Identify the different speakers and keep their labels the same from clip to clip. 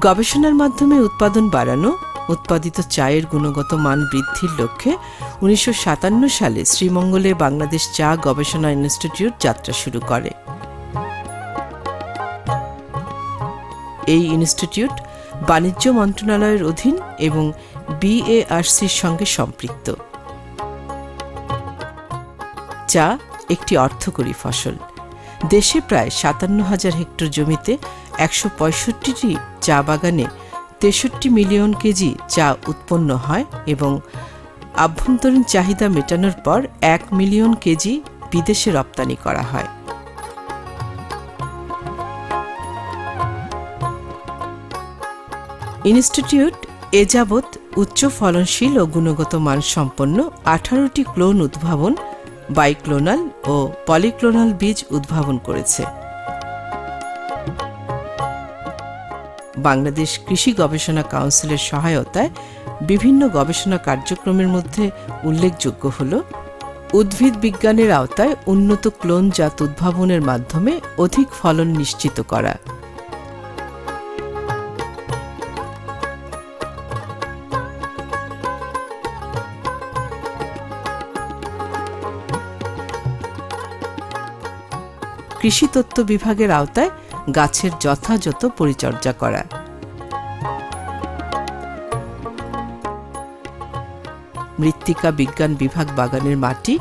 Speaker 1: গবেষণার মাধ্যমে উৎপাদন বাড়ানো, উৎপাদিত চায়ের গুণগত মান বৃদ্ধির লক্ষ্যে উনিশশো সালে শ্রীমঙ্গলে বাংলাদেশ চা গবেষণা ইনস্টিটিউট যাত্রা শুরু করে। এই ইনস্টিটিউট বাণিজ্য মন্ত্রণালয়ের অধীন এবং বিএআরসির সঙ্গে সম্পৃক্ত। চা একটি অর্থকরী ফসল। দেশে প্রায় সাতান্ন হাজার হেক্টর জমিতে একশো পঁয়ষট্টিটি চা বাগানে তেষট্টি মিলিয়ন কেজি চা উৎপন্ন হয় এবং আভ্যন্তরীণ চাহিদা মেটানোর পর এক মিলিয়ন কেজি বিদেশে রপ্তানি করা হয়। ইনস্টিটিউট এ যাবৎ উচ্চ ফলনশীল ও গুণগত মান সম্পন্ন আঠারোটি ক্লোন উদ্ভাবন, বাইক্লোনাল ও পলিক্লোনাল বীজ উদ্ভাবন করেছে। বাংলাদেশ কৃষি গবেষণা কাউন্সিলের সহায়তায় বিভিন্ন গবেষণা কার্যক্রমের মধ্যে উল্লেখযোগ্য হল, উদ্ভিদ বিজ্ঞানের আওতায় উন্নত ক্লোন জাত উদ্ভাবনের মাধ্যমে অধিক ফলন নিশ্চিত করা। কৃষি তত্ত্ব বিভাগের আওতায় গাছের যথাযথ পরিচর্যা করা। মৃত্তিকা বিজ্ঞান বিভাগ বাগানের মাটি,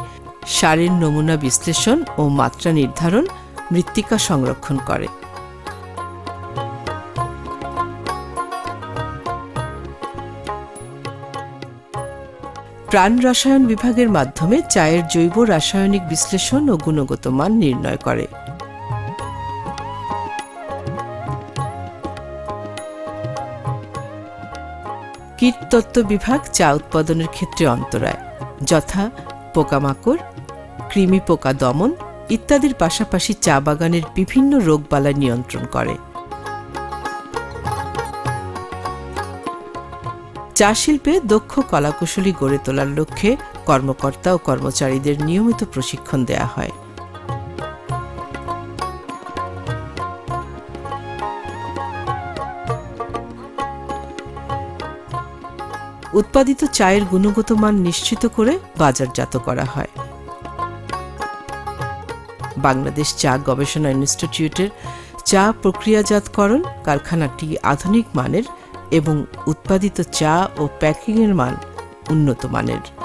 Speaker 1: সারের নমুনা বিশ্লেষণ ও মাত্রা নির্ধারণ মৃত্তিকা সংরক্ষণ করে। প্রাণ রসায়ন বিভাগের মাধ্যমে চায়ের জৈব রাসায়নিক বিশ্লেষণ ও গুণগত মান নির্ণয় করে। কীটতত্ত্ব বিভাগ চা উৎপাদনের ক্ষেত্রে অন্তরায়। যথা পোকামাকড়, কৃমি পোকা দমন ইত্যাদির পাশাপাশি চা বাগানের বিভিন্ন রোগবালাই নিয়ন্ত্রণ করে। চা শিল্পে দক্ষ কলাকুশলী গড়ে তোলার লক্ষ্যে কর্মকর্তা ও কর্মচারীদের নিয়মিত প্রশিক্ষণ দেয়া হয়। উৎপাদিত চায়ের গুণগত মান নিশ্চিত করে বাজারজাত করা হয়। বাংলাদেশ চা গবেষণা ইনস্টিটিউটের চা প্রক্রিয়াজাতকরণ কারখানাটি আধুনিক মানের এবং উৎপাদিত চা ও প্যাকিংয়ের মান উন্নত মানের।